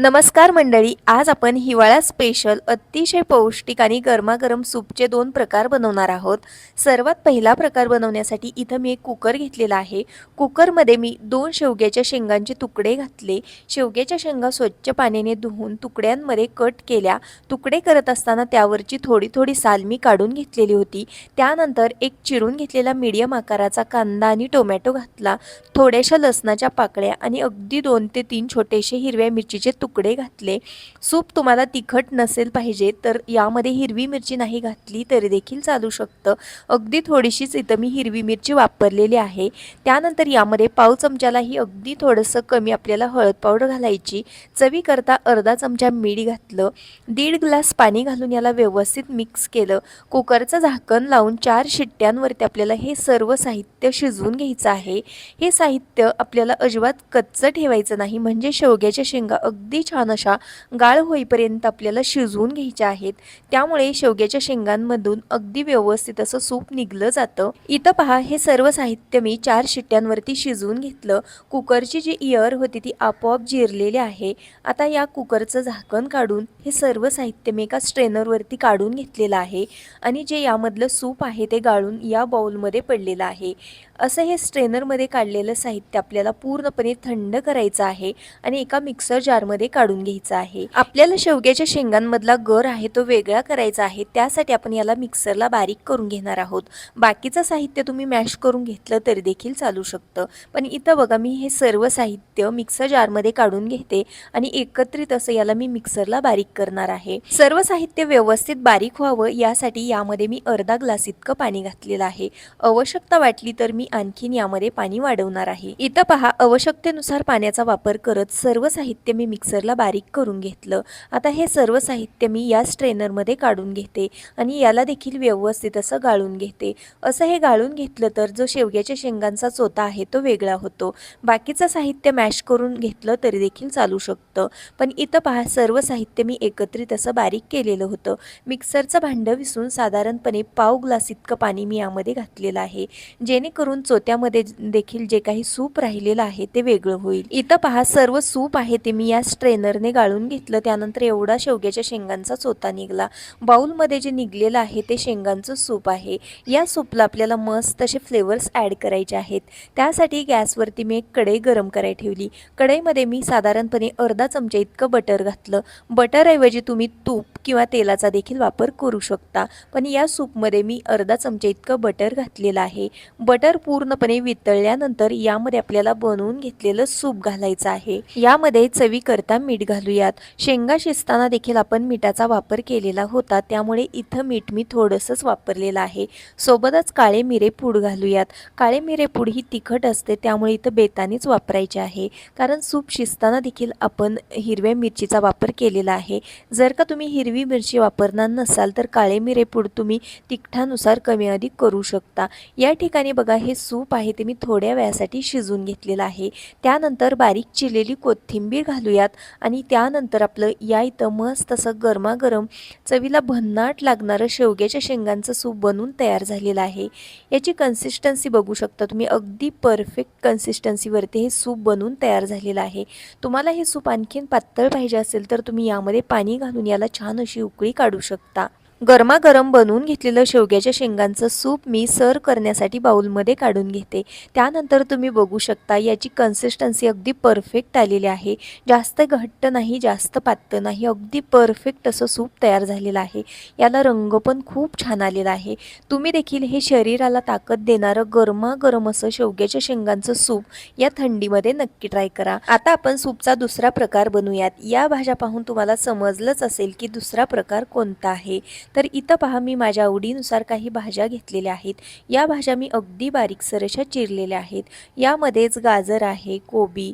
नमस्कार मंडळी आज आपण हिवाळा स्पेशल अतिशय पौष्टिक आणि गरमागरम सूपचे दोन प्रकार बनवणार आहोत. सर्वात पहिला प्रकार बनवण्यासाठी इथं मी एक कुकर घेतलेला आहे. कुकरमध्ये मी दोन शेवग्याच्या शेंगांचे तुकडे घातले. शेवग्याच्या शेंगा स्वच्छ पाण्याने धुवून तुकड्यांमध्ये कट केल्या. तुकडे करत असताना त्यावरची थोडी थोडी साल मी काढून घेतलेली होती. त्यानंतर एक चिरून घेतलेला मीडियम आकाराचा कांदा आणि टोमॅटो घातला. थोड्याशा लसणाच्या पाकळ्या आणि अगदी दोन ते तीन छोटेसे हिरव्या मिरचीचे तुकडे तुकडे घातले. सूप तुम्हाला तिखट नसेल पाहिजे तर यामध्ये हिरवी मिरची नाही घातली तरी देखील चालू शकतं. अगदी थोडीशीच इथं मी हिरवी मिरची वापरलेली आहे. त्यानंतर यामध्ये पाव चमच्यालाही अगदी थोडंसं कमी आपल्याला हळद पावडर घालायची. चवीकरता अर्धा चमचा मीठ घातलं. दीड ग्लास पाणी घालून याला व्यवस्थित मिक्स केलं. कुकरचं झाकण लावून चार शिट्ट्यांवरती आपल्याला हे सर्व साहित्य शिजवून घ्यायचं आहे. हे साहित्य आपल्याला अजिबात कच्चं ठेवायचं नाही. म्हणजे शेवग्याच्या शेंगा अगदी छान अशा गाळ होईपर्यंत आपल्याला शिजवून घ्यायच्या आहेत. त्यामुळे शेवग्याच्या शेंगांमधून अगदी व्यवस्थित असं सूप निघलं जातं. इथं पहा हे सर्व साहित्य मी चार शिट्ट्यांवरती शिजवून घेतलं. कुकरची जी इयर होती ती आपोआप जिरलेली आहे. आता या कुकरचं झाकण काढून हे सर्व साहित्य मी एका स्ट्रेनरवरती काढून घेतलेलं आहे. आणि जे यामधलं सूप आहे ते गाळून या बाऊलमध्ये पडलेलं आहे. असं हे स्ट्रेनरमध्ये काढलेलं साहित्य आपल्याला पूर्णपणे थंड करायचं आहे आणि एका मिक्सर जारमध्ये काढून घ्यायचं आहे. आपल्याला शेवग्याच्या शेंगांमधला गर आहे तो वेगळा करायचा आहे. त्यासाठी आपण याला मिक्सरला बारीक करून घेणार आहोत. बाकीचं साहित्य तुम्ही मॅश करून घेतलं तरी देखील चालू शकतं. पण इथं बघा मी हे सर्व साहित्य मिक्सर जारमध्ये काढून घेते आणि एकत्रित असं याला मी मिक्सरला बारीक करणार आहे. सर्व साहित्य व्यवस्थित बारीक व्हावं यासाठी यामध्ये मी अर्धा ग्लास इतकं पाणी घातलेलं आहे. आवश्यकता वाटली तर मी आणखीन यामध्ये पाणी वाढवणार आहे. इथं पहा आवश्यकतेनुसार पाण्याचा वापर करत सर्व साहित्य मी मिक्सरला बारीक करून घेतलं. आता हे सर्व साहित्य मी या स्ट्रेनरमध्ये काढून घेते आणि याला देखील व्यवस्थित असं गाळून घेते. असं हे गाळून घेतलं तर जो शेवग्याच्या शेंगांचा चोता आहे तो वेगळा होतो. बाकीचं साहित्य मॅश करून घेतलं तरी देखील चालू शकतं. पण इथं पहा सर्व साहित्य मी एकत्रित असं बारीक केलेलं होतं. मिक्सरचं भांडं विसून साधारणपणे पाव ग्लास इतकं पाणी मी यामध्ये घातलेलं आहे. जेणेकरून चोत्यामध्ये देखील जे काही सूप राहिलेलं आहे ते वेगळं होईल. इथं पहा सर्व सूप आहे ते मी या स्ट्रेनरने गाळून घेतलं. त्यानंतर एवढा शेवग्याच्या शेंगांचा चोता निघला. बाऊलमध्ये जे निघलेलं आहे ते शेंगांचं सूप आहे. या सूपला आपल्याला मस्त असे फ्लेवर्स ॲड करायचे आहेत. त्यासाठी गॅसवरती मी एक कढई गरम करायला ठेवली. कढईमध्ये मी साधारणपणे अर्धा चमचा इतकं बटर घातलं. बटरऐवजी तुम्ही तूप किंवा तेलाचा देखील वापर करू शकता. पण या सूपमध्ये मी अर्धा चमचा इतकं बटर घातलेलं आहे. बटर पूर्णपणे वितळल्यानंतर यामध्ये आपल्याला बनवून घेतलेलं सूप घालायचं आहे. यामध्ये चवीकरता मीठ घालूयात. शेंगा शिजताना देखील आपण मिठाचा वापर केलेला होता. त्यामुळे इथं मीठ मी थोडंसंच वापरलेलं आहे. सोबतच काळे मिरे पूड घालूयात. काळे मिरे पूड ही तिखट असते त्यामुळे इथं बेतानीच वापरायचे आहे. कारण सूप शिजताना देखील आपण हिरव्या मिरचीचा वापर केलेला आहे. जर का तुम्ही हिरवी मिरची वापरणार नसाल तर काळे मिरे पूड तुम्ही तिखटानुसार कमी अधिक करू शकता. या ठिकाणी बघा हे सूप आहे ते मी थोड्या वेळासाठी शिजून घेतलेलं आहे. त्यानंतर बारीक चिरलेली कोथिंबीर घालूयात आणि त्यानंतर आपलं या इथं मस्त असं गरमागरम चवीला भन्नाट लागणारं शेवग्याच्या शेंगांचं सूप बनवून तयार झालेलं आहे. याची कन्सिस्टन्सी बघू शकता तुम्ही. अगदी परफेक्ट कन्सिस्टन्सीवरती हे सूप बनवून तयार झालेलं आहे. तुम्हाला हे सूप आणखीन पातळ पाहिजे असेल तर तुम्ही यामध्ये पाणी घालून याला छान अशी उकळी काढू शकता. गरमागरम बनवून घेतलेलं शेवग्याच्या शेंगांचं सूप मी सर्व करण्यासाठी बाउलमध्ये काढून घेते. त्यानंतर तुम्ही बघू शकता याची कन्सिस्टन्सी अगदी परफेक्ट आलेली आहे. जास्त घट्ट नाही जास्त पातळ नाही अगदी परफेक्ट असं सूप तयार झालेलं आहे. याला रंग पण खूप छान आलेला आहे. तुम्ही देखील हे शरीराला ताकद देणारं गरमागरम असं शेवग्याच्या शेंगांचं सूप या थंडीमध्ये नक्की ट्राय करा. आता आपण सूपचा दुसरा प्रकार बनवूयात. या भाज्या पाहून तुम्हाला समजलंच असेल की दुसरा प्रकार कोणता आहे. तर इथं पहा मी माझ्या आवडीनुसार काही भाज्या घेतलेल्या आहेत. या भाज्या मी अगदी बारीकसर अशा चिरलेल्या आहेत. यामध्येच गाजर आहे कोबी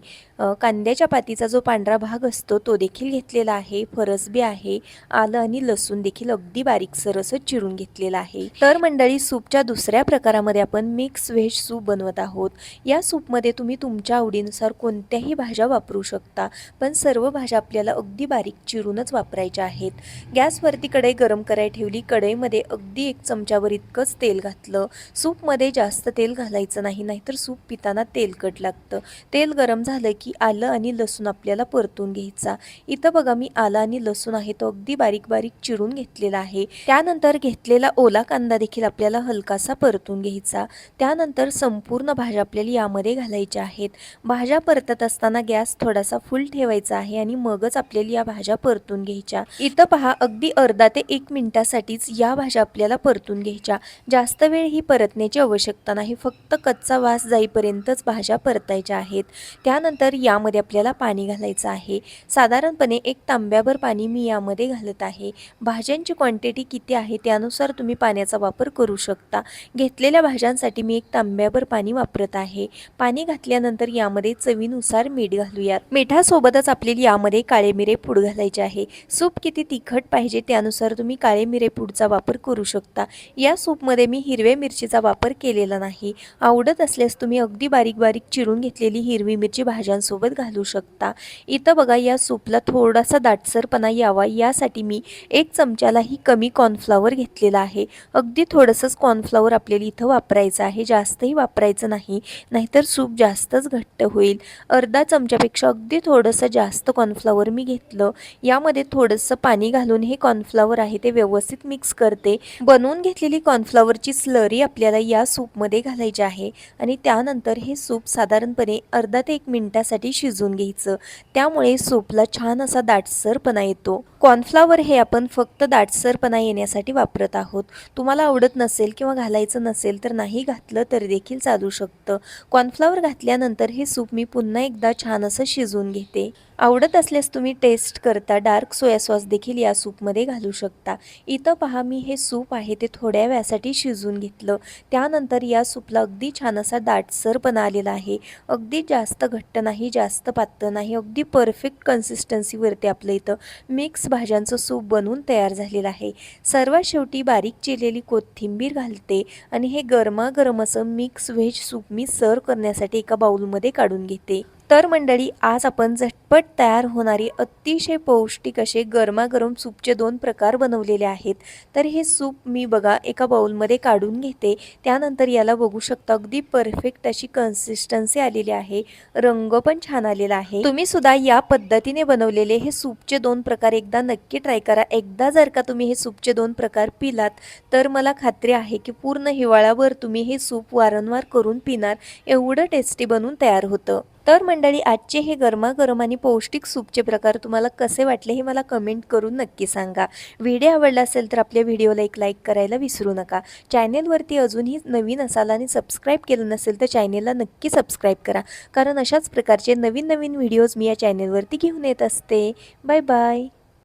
कांद्याच्या पातीचा जो पांढरा भाग असतो तो देखील घेतलेला आहे. फरसबी आहे आलं आणि लसूण देखील अगदी बारीकसर असं चिरून घेतलेलं आहे. तर मंडळी सूपच्या दुसऱ्या प्रकारामध्ये आपण मिक्स व्हेज सूप बनवत आहोत. या सूपमध्ये तुम्ही तुमच्या आवडीनुसार कोणत्याही भाज्या वापरू शकता पण सर्व भाज्या आपल्याला अगदी बारीक चिरूनच वापरायच्या आहेत. गॅसवरती कडे गरम करायला करायला ठेवली कढईमध्ये अगदी एक चमच्यावर इतकंच तेल घातलं. सूपमध्ये जास्त तेल घालायचं नाही नाहीतर सूप पिताना तेलकट लागतं. तेल गरम झालं की आलं आणि लसूण आपल्याला परतून घ्यायचा. इथं बघा मी आलं आणि लसूण आहे तो अगदी बारीक बारीक चिरून घेतलेला आहे. त्यानंतर घेतलेला ओला कांदा देखील आपल्याला हलकासा परतून घ्यायचा. त्यानंतर संपूर्ण भाज्या आपल्याला यामध्ये घालायच्या आहेत. भाज्या परतत असताना गॅस थोडासा फुल ठेवायचा आहे आणि मगच आपल्याला या भाज्या परतून घ्यायच्या. इथं पहा अगदी अर्धा ते एक मिनिट मिनिटासाठीच या भाज्या आपल्याला परतून घ्यायच्या. जास्त वेळ ही परतण्याची आवश्यकता नाही. फक्त कच्चा वास जाईपर्यंतच भाज्या परतायच्या आहेत. त्यानंतर यामध्ये आपल्याला पाणी घालायचं आहे. साधारणपणे एक तांब्याभर पाणी मी यामध्ये घालत आहे. भाज्यांची क्वांटिटी किती आहे त्यानुसार तुम्ही पाण्याचा वापर करू शकता. घेतलेल्या भाज्यांसाठी मी एक तांब्याभर पाणी वापरत आहे. पाणी घातल्यानंतर यामध्ये चवीनुसार मीठ घालूयात. मिठासोबतच आपल्याला यामध्ये काळे मिरे पूड घालायचे आहे. सूप किती तिखट पाहिजे त्यानुसार तुम्ही काळे मिरे पूडचा वापर करू शकता. या सूपमध्ये मी हिरव्या मिरचीचा वापर केलेला नाही. आवडत असल्यास तुम्ही अगदी बारीक बारीक चिरून घेतलेली हिरवी मिरची भाज्यांसोबत घालू शकता. इथं बघा या सूपला थोडासा दाटसरपणा यावा. यासाठी मी एक चमच्यालाही कमी कॉर्नफ्लॉवर घेतलेला आहे. अगदी थोडंसंच कॉर्नफ्लॉवर आपल्याला इथं वापरायचं आहे. जास्तही वापरायचं नाही. नाहीतर सूप जास्तच घट्ट होईल. अर्धा चमच्यापेक्षा अगदी थोडंसं जास्त कॉर्नफ्लॉवर मी घेतलं. यामध्ये थोडंसं पाणी घालून हे कॉर्नफ्लॉवर आहे ते व्यवस्थित व्यवस्थित मिक्स करते. बनवून घेतलेली कॉर्नफ्लॉवरची स्लरी आपल्याला या सूपमध्ये घालायची आहे. आणि त्यानंतर हे सूप साधारणपणे अर्धा ते एक मिनिटासाठी शिजून घ्यायचं. त्यामुळे सूपला छान असा दाटसरपणा येतो. कॉर्नफ्लॉवर हे आपण फक्त दाटसरपणा येण्यासाठी वापरत आहोत. तुम्हाला आवडत नसेल किंवा घालायचं नसेल तर नाही घातलं तरी देखील चालू शकतं. कॉर्नफ्लॉवर घातल्यानंतर हे सूप मी पुन्हा एकदा छान असं शिजवून घेते. आवडत असल्यास तुम्ही टेस्ट करता. डार्क सोया सॉस देखील या सूपमध्ये घालू शकता. इथं पहा मी हे सूप आहे ते थोड्या वेळासाठी शिजवून घेतलं. त्यानंतर या सूपला अगदी छान असा दाटसरपणा आलेला आहे. अगदी जास्त घट्ट नाही जास्त पातळ नाही अगदी परफेक्ट कन्सिस्टन्सीवरती आपलं इथं मिक्स भाज्यांचं सूप बनवून तयार झालेलं आहे. सर्वात शेवटी बारीक चिरलेली कोथिंबीर घालते आणि हे गरमागरम असं मिक्स व्हेज सूप मी सर्व करण्यासाठी एका बाउलमध्ये काढून घेते. तर मंडळी आज आपण झटपट तयार होणारे अतिशय पौष्टिक असे गरमागरम सूपचे दोन प्रकार बनवलेले आहेत. तर हे सूप मी बघा एका बाउलमध्ये काढून घेते. त्यानंतर याला बघू शकता अगदी परफेक्ट अशी कन्सिस्टन्सी आलेली आहे. रंग पण छान आलेला आहे. तुम्ही सुद्धा या पद्धतीने बनवलेले हे सूपचे दोन प्रकार एकदा नक्की ट्राय करा. एकदा जर का तुम्ही हे सूपचे दोन प्रकार पिलात तर मला खात्री आहे की पूर्ण हिवाळ्यावर तुम्ही हे सूप वारंवार करून पिणार. एवढं टेस्टी बनून तयार होतं. तर मंडळी आजचे हे गरमागरम आणि पौष्टिक सूपचे प्रकार तुम्हाला कसे वाटले हे मला कमेंट करून नक्की सांगा. व्हिडिओ आवडला असेल तर आपल्या व्हिडिओला एक लाईक करायला विसरू नका. चॅनेलवरती अजूनही नवीन असाल आणि सबस्क्राईब केलं नसेल तर चॅनेलला नक्की सबस्क्राईब करा. कारण अशाच प्रकारचे नवीन नवीन व्हिडिओज मी या चॅनेलवरती घेऊन येत असते. Bye bye